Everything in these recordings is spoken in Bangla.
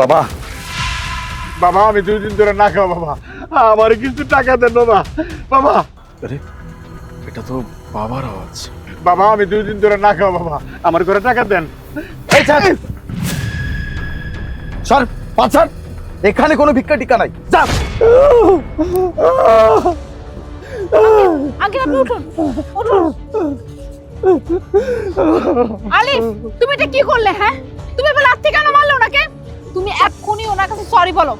বাবা। বাবা আমি দুই দিন ধরে না খাওয়া বাবা। আমার কিছু টাকা দেন বাবা। বাবা। আরে এটা তো বাবার আওয়াজ। বাবা আমি দুই দিন ধরে না খাওয়া বাবা। আমার করে টাকা দেন। এই ছাড়। সর পাছার এখানে কোনো ভিক্ষা টিকা নাই। যা। আগে আপনি উঠুন। উঠুন। আলিফ তুমি এটা কি করলে হ্যাঁ? কাছে সরি বলো।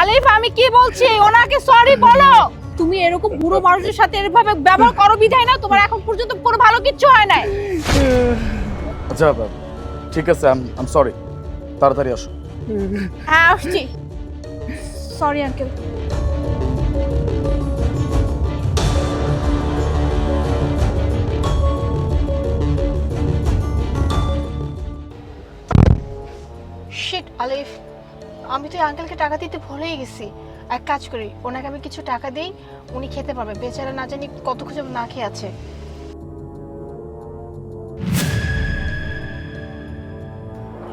আলিফ আমি কি বলছি? ওনাকে সরি বলো। তুমি এরকম বুড়ো মানুষের সাথে এভাবে ব্যবহার করো বিধায় না তোমার এখন পর্যন্ত কোনো ভালো কিচ্ছু হয় নাই। আচ্ছা ঠিক আছে আই এম সরি তাড়াতাড়ি আসো। হ্যাঁ আসছি। সরি আঙ্কেল শিট আলিফ আমি তো এই আঙ্কেলকে টাকা দিতে ভুলেই গেছি। এক কাজ করি ওনাকে আমি কিছু টাকা দিই উনি খেতে পারবে। বেচারা না জানি কত খুঁজে না খেয়ে আছে।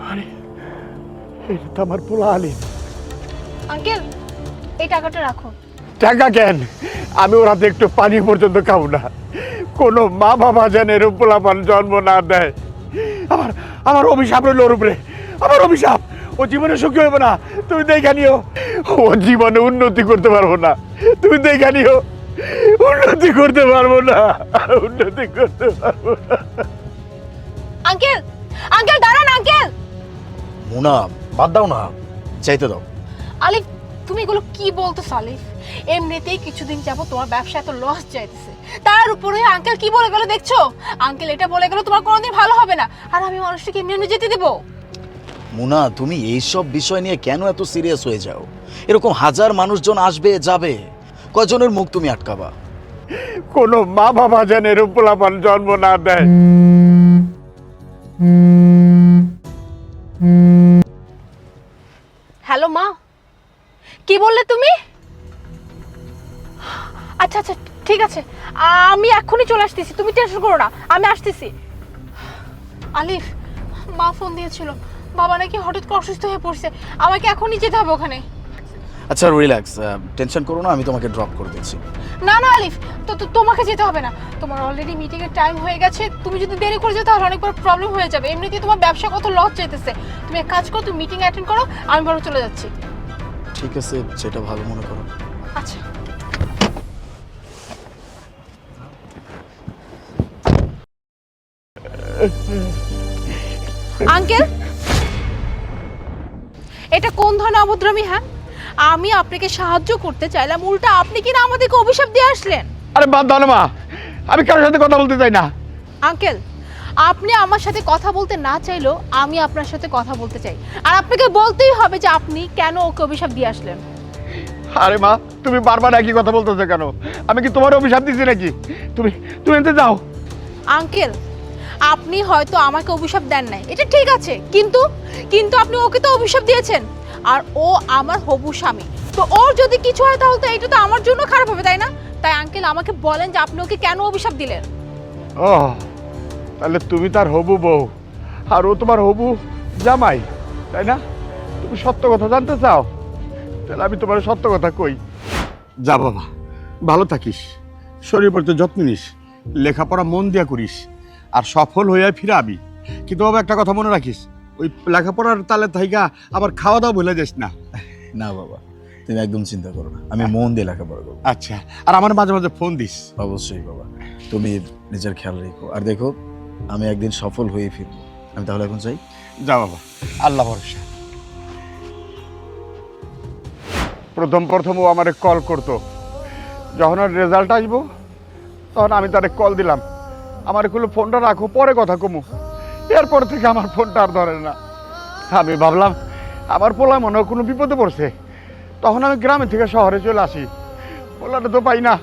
আরে এটা তো আমার পোলা আলি আঙ্কেল এই টাকাটা রাখুন টাকা কেন? আমি ওর হাতে একটু পানি পর্যন্ত খাব না। কোনো মা বাবা যেন এরূপ পোলাপান জন্ম না দেয়। আমার আমার অভিশাপ রইল ওর উপরে। আমার অভিশাপ। ও জীবনে সুখী হইব না। তুমি দেখা নিও। ও জীবনে উন্নতি করতে পারব না। তুমি দেখা নিও। উন্নতি করতে পারব না। উন্নতি করতে পারব না। আঙ্কেল আঙ্কেল দাঁড়ান আঙ্কেল। মুনা বাদ দাও না। চাইতে দাও। আলিফ তুমি এগুলো কি বলতেছো আলিফ? এমনিতেই কিছুদিন যাব তোমার ব্যবসা এত লস যাইতেছে। তার উপরে আঙ্কেল কি বলে গেল দেখছ? আঙ্কেল এটা বলে গেল তোমার কোনোদিন ভালো হবে না। আর আমি মানুষটাকে এমনি এমনি যেতে দেবো। মুনা তুমি এইসব বিষয় নিয়ে কেন এত সিরিয়াস হয়ে যাও? এরকম হাজার মানুষজন আসবে যাবে। কজনের মুখ তুমি আটকাবা? কোনো মা বাবা যেন এরূপ পোলাপান জন্ম না দেয়। হ্যালো মা কি বললে তুমি? আচ্ছা আচ্ছা ঠিক আছে। আমি এক্ষুনি চলে আসতেছি তুমি টেনশন করো না আমি আসতেছি। আলিফ মা ফোন দিয়েছিল। বাবা নাকি হঠাৎ করে অসুস্থ হয়ে পড়ছে। আমাকে এখনই যেতে হবে ওখানে। আচ্ছা রিল্যাক্স টেনশন করো না আমি তোমাকে ড্রপ করে দিচ্ছি। না না আলিফ তো তো তোমাকে যেতে হবে না। তোমার অলরেডি মিটিং এর টাইম হয়ে গেছে তুমি যদি দেরি করে যেতে তাহলে অনেক বড় প্রবলেম হয়ে যাবে। এমনিতেই তোমার ব্যবসা কত লস চাইতেছে তুমি এক কাজ করো তুমি মিটিং অ্যাটেন্ড করো আমি বরং চলে যাচ্ছি। ঠিক আছে যেটা ভালো মনে করো। আচ্ছা। আঙ্কেল? এটা কোন ধরনের অভদ্রামি হ্যাঁ? আমি আপনাকে সাহায্য করতে চাইলাম উল্টা আপনি কিনা আমাদেরকে অভিশাপ দিয়ে আসলেন? আরে বাদ দাও না মা। আমি কারোর সাথে কথা বলতে চাই না। আঙ্কেল আপনি আমার সাথে কথা বলতে না চাইলেও আমি আপনার সাথে কথা বলতে চাই। আর আপনাকে বলতেই হবে যে আপনি কেন ওকে অভিশাপ দিয়ে আসলেন। আরে মা তুমি বারবার একই কথা বলতেছো কেন? আমি কি তোমার অভিশাপ দিচ্ছি নাকি? তুমি তুমি এনতে যাও। আঙ্কেল আপনি হয়তো আমাকে অভিশাপ দেন নাই। এটা ঠিক আছে কিন্তু কিন্তু আপনি ওকে তো অভিশাপ দিয়েছেন। আর ও আমার হবু স্বামী। তো ওর যদি কিছু হয় তাহলে তো এটা তো আমার জন্য খারাপ হবে তাই না? তাই আঙ্কেল আমাকে বলেন যে আপনি ওকে কেন অভিশাপ দিলেন? ও তাহলে তুমি তার হবু বউ। আর ও তোমার হবু জামাই তাই না? তুমি সত্য কথা জানতে চাও? তাহলে আমি তোমার সত্য কথা কই। যা বাবা ভালো থাকিস। শরীর প্রতি যত্ন নিস। লেখাপড়া মন দিয়া করিস। আর সফল হইয়া ফিরাবি। কিন্তু বাবা একটা কথা মনে রাখিস ওই লেখাপড়ার তালে থাইকা আবার খাওয়া দাওয়া ভুলে যাস না। না বাবা তুমি একদম চিন্তা করো না আমি মন দিয়ে লেখাপড়া করব। আচ্ছা আর আমার মাঝে মাঝে ফোন দিস। অবশ্যই বাবা তুমি নিজের খেয়াল রেখো। আর দেখো আমি একদিন সফল হয়ে ফিরবো। আমি তাহলে এখন চাই যা বাবা আল্লাহ ভরসা। প্রথম প্রথম ও আমারে কল করতো। যখন ওর রেজাল্ট আসব তখন আমি তারে কল দিলাম। আমার কোনো ফোনটা রাখো, পরে কথা কমু। এরপর থেকে আমার ফোনটা আর ধরে না। আমি ভাবলাম, আমার পোলা মনে কোনো বিপদে পড়ছে। তখন আমি গ্রামে থেকে শহরে চলে আসি। পোলাটা তো পাই না।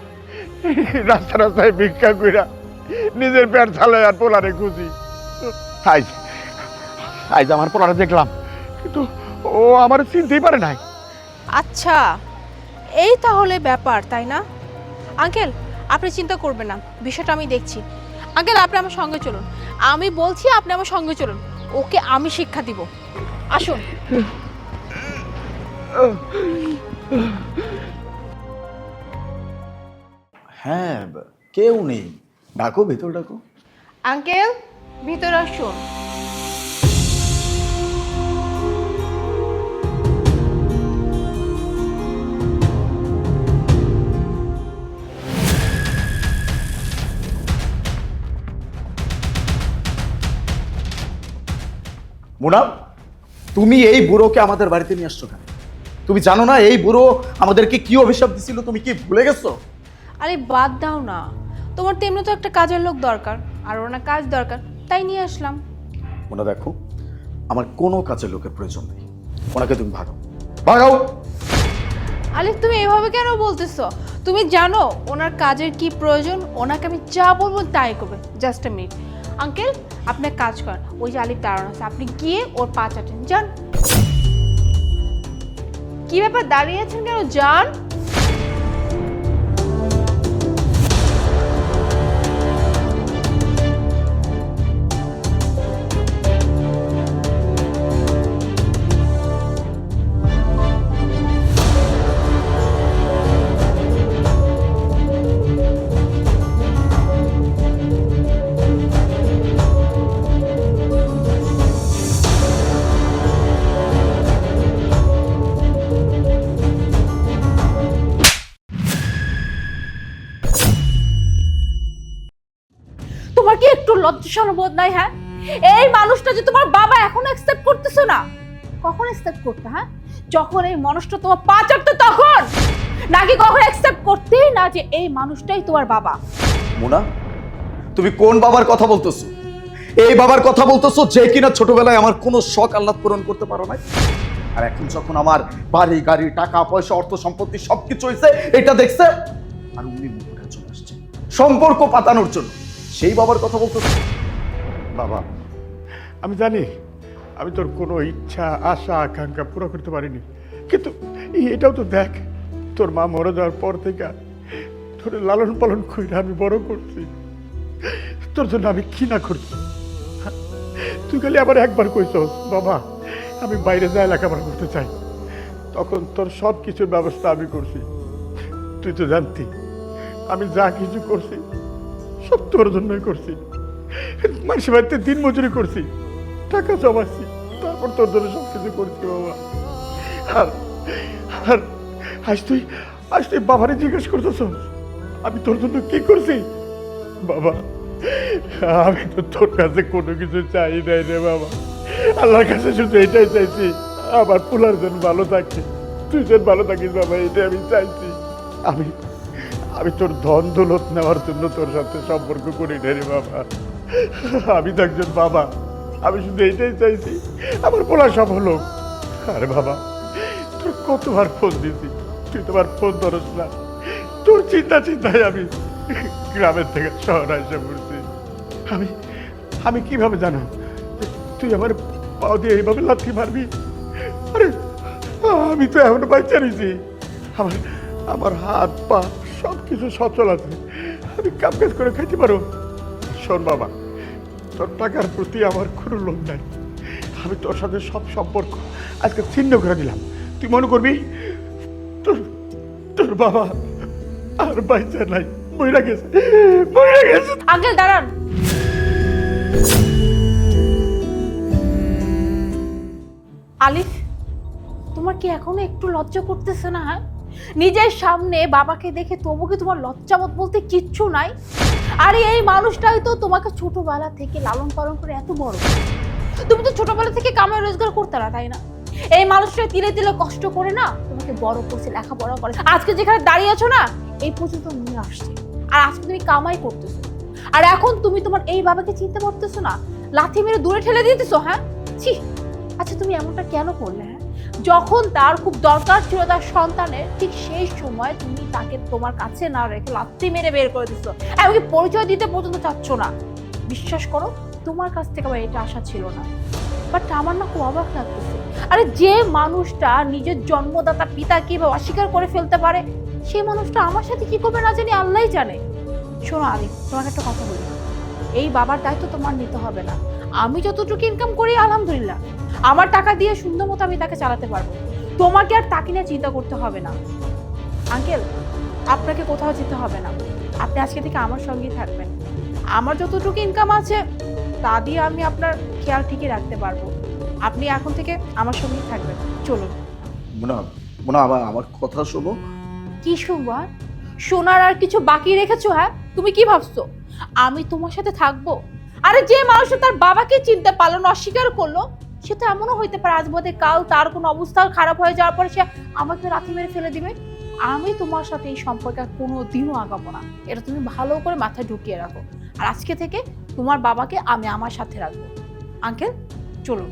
রাস্তা রাস্তায় ভিক্ষা কইরা নিজের পেট চালায় আর পোলারে খুঁজি। আজ আজ আমার পোলাটা দেখলাম। কিন্তু ও আমার চিনতেই পারে নাই। আচ্ছা এই তাহলে ব্যাপার, তাই না? আঙ্কেল, আপনি চিন্তা করবেন না। বিষয়টা আমি দেখছি। আঙ্কেল আপনি আমার সঙ্গে চলুন। আমি বলছি আপনি আমার সঙ্গে চলুন। ওকে আমি শিক্ষা দিব। আসুন। হ্যাঁ কেউ নেই। ডাকো ভেতর ডাকো। আঙ্কেল ভিতরে আসুন। মোনা তুমি এই বুড়োকে আমাদের বাড়িতে নিয়ে আসছো কেন? তুমি জানো না এই বুড়ো আমাদেরকে কি অভিশাপ দিছিল? তুমি কি ভুলে গেছো? আরে বাদ দাও না। তোমার তো এমনি তো একটা কাজের লোক দরকার আর ওনার কাজ দরকার তাই নিয়ে আসলাম। মোনা দেখো আমার কোনো কাজের লোকের প্রয়োজন নেই। ওনাকে তুমি ভাগাও। ভাগাও! আলিফ তুমি এভাবে কেন বলতেছো? তুমি জানো ওনার কাজের কি প্রয়োজন? ওনাকে আমি যা বলব তাই করবে। Just a minute. আঙ্কেল, আপনি কাজ করেন, ওই যে আলিফ দাঁড়ানো আছে, আপনি গিয়ে ওর পা চাটেন, যান। কি ব্যাপার, দাঁড়িয়ে আছেন কেন, যান? লজ্জা বোধ নাই হ্যাঁ? এই মানুষটা যে তোমার বাবা এখন অ্যাকসেপ্ট করতেছো না। কখন অ্যাকসেপ্ট করতে হ্যাঁ? যখন এই মানুষটা তোমার পা চাটতো তখন। নাকি কখন অ্যাকসেপ্ট করতেই না যে এই মানুষটাই তোমার বাবা? মোনা, তুমি কোন বাবার কথা বলতেছো? এই বাবার কথা বলতেছো যে কিনা ছোটবেলায় আমার কোনো শখ আহ্লাদ পূরণ করতে পারো না আর এখন যখন আমার বাড়ি, গাড়ি, টাকা, পয়সা, অর্থ সম্পত্তি সবকিছু হয়েছে এটা দেখছে, আর উনি মুখ উঠে চলে আসছে। সম্পর্ক পাতানোর জন্য। সেই বাবার কথা বলতেছো বাবা, আমি জানি, আমি তোর কোনো ইচ্ছা, আশা, আকাঙ্ক্ষা পুরো করতে পারিনি। কিন্তু এটাও তো দেখ, তোর মা মরে যাওয়ার পর থেকে তোর লালন পালন করে আমি বড় করছি। তোর জন্য আমি কি না করছি। তুই খালি আবার একবার কইছ বাবা, আমি বাইরে যাই, লেখাপড়া করতে চাই। তখন তোর সব কিছুর ব্যবস্থা আমি করছি। তুই তো জানতি, আমি যা কিছু করছি সব তোর জন্যই করছি। মানুষের বাড়িতে দিন মজুরি করছি, টাকা জমাচ্ছি, তারপর তোর জন্য সব কিছু করছি বাবা। আর আর আজ তুই আজ তুই বাবারে জিজ্ঞেস করতেছ, আমি তোর জন্য কি করছি? বাবা, আমি তো তোর কাছে কোনো কিছু চাই নাই রে বাবা। আল্লাহর কাছে শুধু এটাই চাইছি, আমার পুলার যেন ভালো থাকে, তুই যেন ভালো থাকিস বাবা, এটাই আমি চাইছি। আমি আমি তোর ধন দৌলত নেওয়ার জন্য তোর সাথে সম্পর্ক করি না রে বাবা। আমি তো একজন বাবা। আমি শুধু এইটাই চাইছি, আমার বলা সব হলো। আরে বাবা, তোর কতবার ফোন দিছি তুই তোমার ফোন ধরস না। তোর চিন্তা চিন্তায় আমি গ্রামের থেকে শহরে এসে পড়ছি। আমি আমি কীভাবে জানো? তুই আমার পাও দিয়ে এইভাবে লাথি মারবি? আরে, আমি তো এখনও বাচ্চা রয়েছি। আমার আমার হাত, পা সব কিছু সচল আছে। আমি কাম কাজ করে খাইতে পারো। শোন বাবা, তোর টাকার প্রতি আমার কোনো লোভ নাই। আমি তোর সাথে সব সম্পর্ক আজকে ছিন্ন করে দিলাম। তুই মনে করবি, তোর তোর বাবা আর বাচ্চা নাই মহিলা গেছে মহিলা গেছে। আঙ্কেল, দাঁড়ান। আলিফ, তোমার কি এখনও একটু লজ্জা করতেছে না হ্যাঁ? নিজের সামনে বাবাকে দেখে তবু তোমার লজ্জাবোধ বলতে কিচ্ছু নাই? আরে এই মানুষটাই তো তোমাকে ছোটবেলা থেকে লালন পালন করে এত বড়। তুমি তো ছোটবেলা থেকে কামাই রোজগার করতে না, তাই না? এই মানুষটা তিলে তিলে কষ্ট করে না তোমাকে বড় করছে লেখাপড়া করে। আজকে যেখানে দাঁড়িয়ে আছো না, এই পর্যন্ত নিয়ে আসছে। আর আজকে তুমি কামাই করতেছো। আর এখন তুমি তোমার এই বাবাকে চিনতে পারতেছো না, লাথি মেরে দূরে ঠেলে দিতেছো হ্যাঁ? ছি! আচ্ছা তুমি এমনটা কেন করলে হ্যাঁ? যখন তার খুব দরকার ছিল তার সন্তানের, ঠিক সেই সময় তুমি তাকে তোমার কাছে না রেখে লাথি মেরে বের করে দিচ্ছ এমনকি পরিচয় দিতে পর্যন্ত চাচ্ছ না। বিশ্বাস করো, তোমার কাছ থেকে আমার এটা আশা ছিল না। বাট আমার না খুব অবাক লাগতেছে। আরে যে মানুষটা নিজের জন্মদাতা পিতা কীভাবে অস্বীকার করে ফেলতে পারে, সেই মানুষটা আমার সাথে কি করবে না জানি আল্লাহই জানে। শোনো আমি তোমাকে একটা কথা বলি। এই বাবার দায়িত্ব তোমার নিতে হবে না। আমি যতটুকু ইনকাম করি আলহামদুলিল্লাহ। আমার টাকা দিয়ে সুন্দর মতো আমি তাকে চালাতে পারব। তোমাকে আর তাকে নিয়ে চিন্তা করতে হবে না। আঙ্কেল আপনাকে কোথাও যেতে হবে না। আপনি আজকে থেকে আমার সঙ্গেই থাকবেন। আমার যতটুকু ইনকাম আছে তা দিয়ে আমি আপনার খেয়াল ঠিকই রাখতে পারব। আপনি এখন থেকে আমার সঙ্গেই থাকবেন। চলুন। মোনা মোনা আমার আমার কথা শোনো। কি শুনব? শোনার আর কিছু বাকি রেখেছো হ্যাঁ? তুমি কি ভাবছ? আমি তোমার সাথে থাকব? আরে যে মানুষ তার বাবাকে চিনতে পারল না, অস্বীকার করল, সে তো এমনও হইতে পারে আজ বোধে কাল তার কোনো অবস্থা খারাপ হয়ে যাওয়ার পরে সে আমাকে রাতি মেরে ফেলে দিবে। আমি তোমার সাথে এই সম্পর্কে কোনো দিনও আগাবো না। এটা তুমি ভালো করে মাথায় ঢুকিয়ে রাখো। আর আজকে থেকে তোমার বাবাকে আমি আমার সাথে রাখব। আঙ্কেল, চলুন।